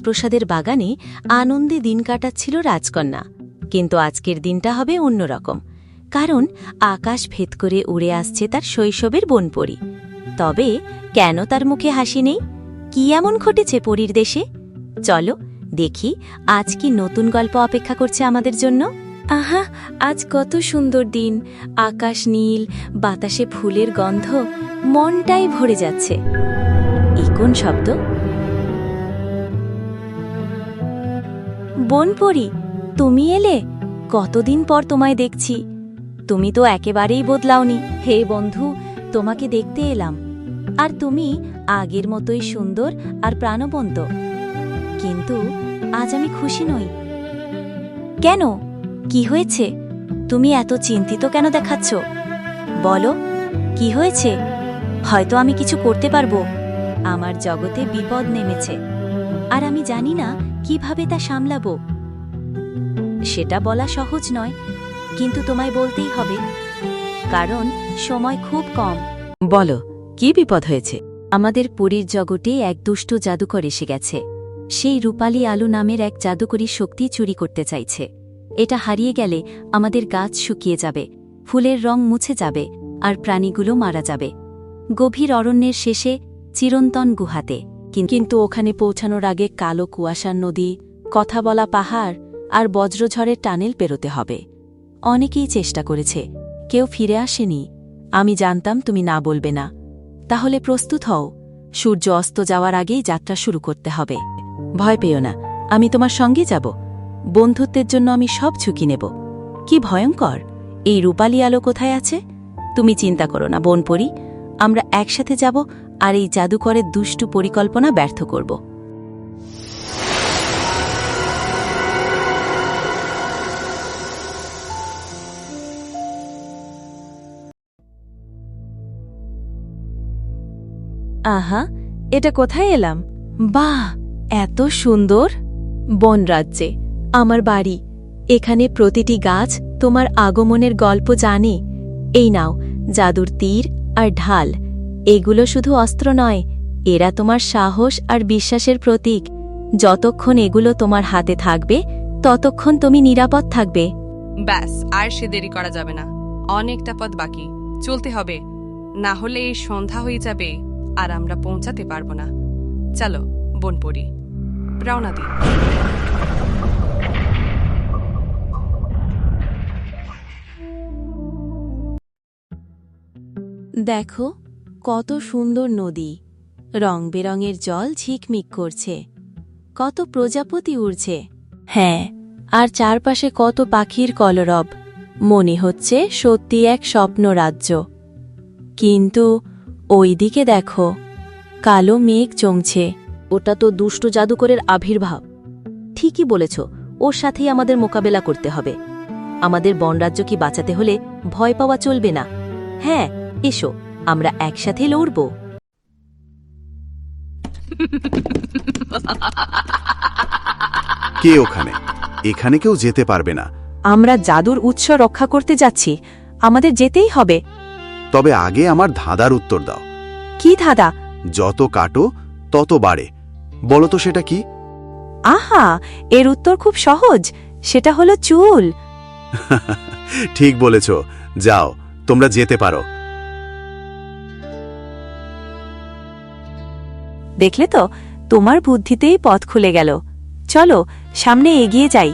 প্রসাদের বাগানে আনন্দে দিন কাটাচ্ছিল রাজকন্যা। কিন্তু আজকের দিনটা হবে অন্যরকম। কারণ আকাশ ভেদ করে উড়ে আসছে তার শৈশবের বনপরি। তবে কেন তার মুখে হাসি নেই? কি এমন ঘটেছে পরীর দেশে? চলো দেখি আজ কি নতুন গল্প অপেক্ষা করছে আমাদের জন্য। আহা আজ কত সুন্দর দিন। আকাশ নীল বাতাসে ফুলের গন্ধ মনটাই ভরে যাচ্ছে। এই কোন শব্দ? বনপরি তুমি এলে? কতদিন পর তোমায় দেখছি। তুমি তো একেবারেই বদলাওনি। হে বন্ধু, তোমাকে দেখতে এলাম। আর তুমি আগের মতোই সুন্দর আর প্রাণবন্ত। কিন্তু আজ আমি খুশি নই। কেন? কি হয়েছে? তুমি এত চিন্তিত কেন দেখাচ্ছ? বলো, কি হয়েছে? হয়তো আমি কিছু করতে পারব। আমার জগতে বিপদ নেমেছে। আর আমি জানি না কীভাবে তা সামলাবো? সেটা বলা সহজ নয়, কিন্তু তোমায় বলতেই হবে, কারণ সময় খুব কম। বলো, কি বিপদ হয়েছে? আমাদের পুরীর জগতে এক দুষ্ট জাদুকর এসে গেছে। সেই রূপালী আলু নামের এক জাদুকরী শক্তি চুরি করতে চাইছে। এটা হারিয়ে গেলে আমাদের গাছ শুকিয়ে যাবে, ফুলের রং মুছে যাবে, আর প্রাণীগুলো মারা যাবে। গভীর অরণ্যের শেষে চিরন্তন গুহাতে। কিন্তু ওখানে পৌঁছানোর আগে কালো কুয়াশার নদী, কথা বলা পাহাড় আর বজ্রঝড়ের টানেল পেরোতে হবে। অনেকেই চেষ্টা করেছে, কেউ ফিরে আসেনি। আমি জানতাম তুমি না বলবে না। তাহলে প্রস্তুত হও, সূর্য অস্ত যাওয়ার আগেই যাত্রা শুরু করতে হবে। ভয় পেও না, আমি তোমার সঙ্গে যাব। বন্ধুত্বের জন্য আমি সব ঝুঁকি নেব। কি ভয়ঙ্কর, এই রূপালী আলো কোথায় আছে? তুমি চিন্তা করো না, বোনপরি, আমরা একসাথে যাব আর এই জাদুকরের দুষ্টু পরিকল্পনা ব্যর্থ করব। আহা, এটা কোথায় এলাম? বাহ, এত সুন্দর। বনরাজ্যে আমার বাড়ি। এখানে প্রতিটি গাছ তোমার আগমনের গল্প জানে। এই নাও, জাদুর তীর আর ঢাল। এগুলো শুধু অস্ত্র নয় এরা তোমার সাহস আর বিশ্বাসের প্রতীক। যতক্ষণ এগুলো তোমার হাতে থাকবে ততক্ষণ তুমি নিরাপদ থাকবে। ব্যাস আর সে দেরি করা যাবে না। অনেকটা পথ বাকি। চলতে হবে। না হলে এই সন্ধ্যা হয়ে যাবে আর আমরা পৌঁছাতে পারব না। চলো বনপরি রওনা দিন দেখো কত সুন্দর নদী। রং বেরঙের জল ঝিকমিক করছে। কত প্রজাপতি উড়ছে। হ্যাঁ আর চারপাশে কত পাখির কলরব। মনে হচ্ছে সত্যি এক স্বপ্ন রাজ্য কিন্তু ওইদিকে দেখো, কালো মেঘ চমছে ওটা তো দুষ্ট জাদুকরের আবির্ভাব। ঠিকই বলেছ, ওর সাথেই আমাদের মোকাবেলা করতে হবে। আমাদের বনরাজ্য কি বাঁচাতে হলে ভয় পাওয়া চলবে না। হ্যাঁ এসো। আমরা একসাথে লড়ব। কে ওখানে? এখানে কেউ যেতে পারবে না। আমরা জাদুর উৎস রক্ষা করতে যাচ্ছি। আমাদের যেতেই হবে। তবে আগে আমার ধাঁধার উত্তর দাও। কি ধাঁধা? যত কাটো তত বাড়ে। বলো তো সেটা কি? আহা এর উত্তর খুব সহজ। সেটা হলো চুল। ঠিক বলেছ। যাও তোমরা যেতে পারো। দেখলে তো? তোমার বুদ্ধিতেই পথ খুলে গেল। চলো, সামনে এগিয়ে যাই।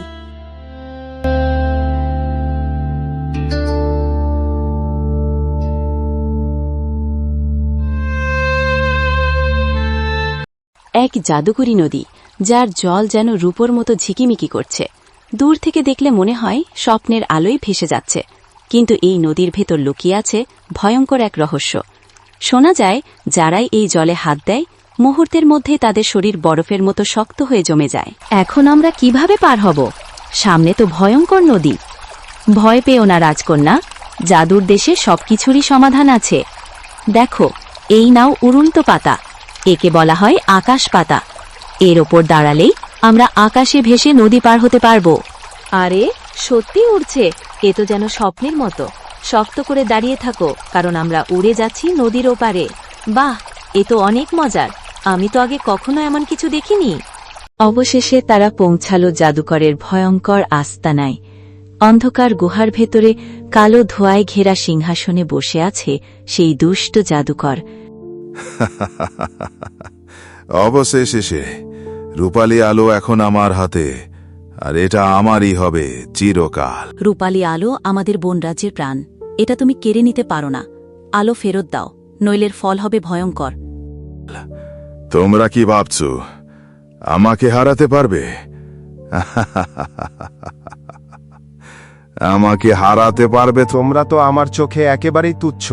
এক জাদুকরী নদী, যার জল যেন রূপোর মতো ঝিকিমিকি করছে। দূর থেকে দেখলে মনে হয় স্বপ্নের আলোয় ভেসে যাচ্ছে। কিন্তু এই নদীর ভেতর লুকিয়ে আছে ভয়ঙ্কর এক রহস্য। শোনা যায়, যারাই এই জলে হাত দেয় মুহূর্তের মধ্যে তাদের শরীর বরফের মতো শক্ত হয়ে জমে যায়। এখন আমরা কীভাবে পার হব? সামনে তো ভয়ঙ্কর নদী। ভয় পেও না, রাজকন্যা। জাদুর দেশে সবকিছুরই সমাধান আছে। দেখো, এই নাও উড়ন্ত পাতা। একে বলা হয় আকাশ পাতা। এর ওপর দাঁড়ালেই আমরা আকাশে ভেসে নদী পার হতে পারব। আরে, সত্যি উড়ছে। এ তো যেন স্বপ্নের মতো। শক্ত করে দাঁড়িয়ে থাকো, কারণ আমরা উড়ে যাচ্ছি নদীর ওপারে। বাহ, এ তো অনেক মজার। আমি তো আগে কখনো এমন কিছু দেখিনি। অবশেষে তারা পৌঁছালো জাদুকরের ভয়ঙ্কর আস্তানায়। অন্ধকার গুহার ভেতরে কালো ধোঁয়ায় ঘেরা সিংহাসনে বসে আছে সেই দুষ্ট জাদুকর। অবশেষে সে রূপালী আলো এখন আমার হাতে আর এটা আমারই হবে চিরকাল। রূপালী আলো আমাদের বনরাজ্যের প্রাণ। এটা তুমি কেড়ে নিতে পারো না। আলো ফেরত দাও নইলের ফল হবে ভয়ঙ্কর। তোমরা কি ভাবছ? আমাকে হারাতে পারবে? আমাকে হারাতে পারবে তোমরা তো আমার চোখে একেবারেই তুচ্ছ।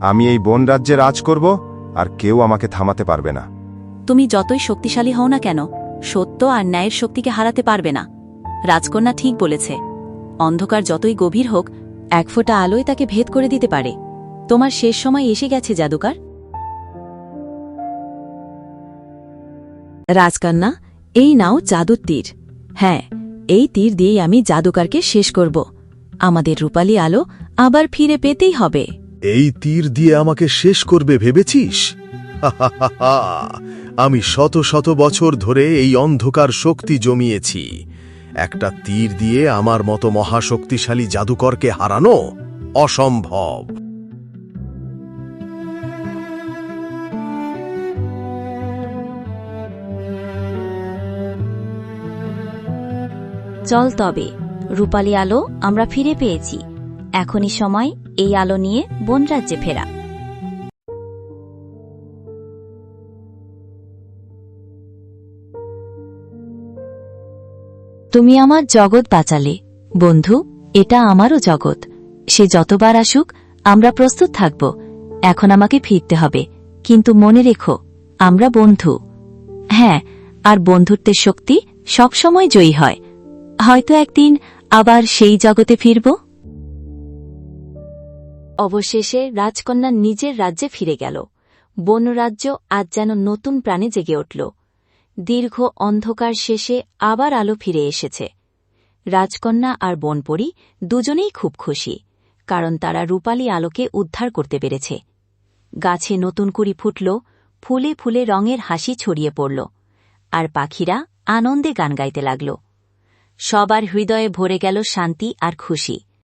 আমি এই বন রাজ্যে রাজ করব আর কেউ আমাকে থামাতে পারবে না। তুমি যতই শক্তিশালী হও না কেন, সত্য আর ন্যায়ের শক্তিকে হারাতে পারবে না। রাজকন্যা ঠিক বলেছে। অন্ধকার যতই গভীর হোক, এক ফোঁটা আলোয় তাকে ভেদ করে দিতে পারে। তোমার শেষ সময় এসে গেছে, জাদুকার। রাজকন্যা, এই নাও জাদুর তীর। হ্যাঁ এই তীর দিয়েই আমি জাদুকারকে শেষ করব। আমাদের রূপালী আলো আবার ফিরে পেতেই হবে। এই তীর দিয়ে আমাকে শেষ করবে ভেবেছিস? আমি শত শত বছর ধরে এই অন্ধকার শক্তি জমিয়েছি। একটা তীর দিয়ে আমার মতো মহাশক্তিশালী জাদুকরকে হারানো অসম্ভব। চল তবে, রূপালী আলো আমরা ফিরে পেয়েছি। এখনই সময় এই আলো নিয়ে বনরাজ্যে ফেরা। তুমি আমার জগৎ বাঁচালে, বন্ধু, এটা আমারও জগৎ। সে যতবার আসুক, আমরা প্রস্তুত থাকব। এখন আমাকে ফিরতে হবে। কিন্তু মনে রেখো, আমরা বন্ধু। হ্যাঁ আর বন্ধুত্বের শক্তি সবসময় জয়ী হয়। হয়তো একদিন আবার সেই জগতে ফিরব? অবশেষে রাজকন্যা নিজের রাজ্যে ফিরে গেল। বনরাজ্য আজ যেন নতুন প্রাণে জেগে উঠল। দীর্ঘ অন্ধকার শেষে আবার আলো ফিরে এসেছে। রাজকন্যা আর বনপরি দুজনেই খুব খুশি, কারণ তারা রূপালী আলোকে উদ্ধার করতে পেরেছে। গাছে নতুন কুড়ি ফুটল, ফুলে ফুলে রঙের হাসি ছড়িয়ে পড়ল, আর পাখিরা আনন্দে গান গাইতে লাগল। সবার হৃদয়ে ভরে গেল শান্তি আর খুশি।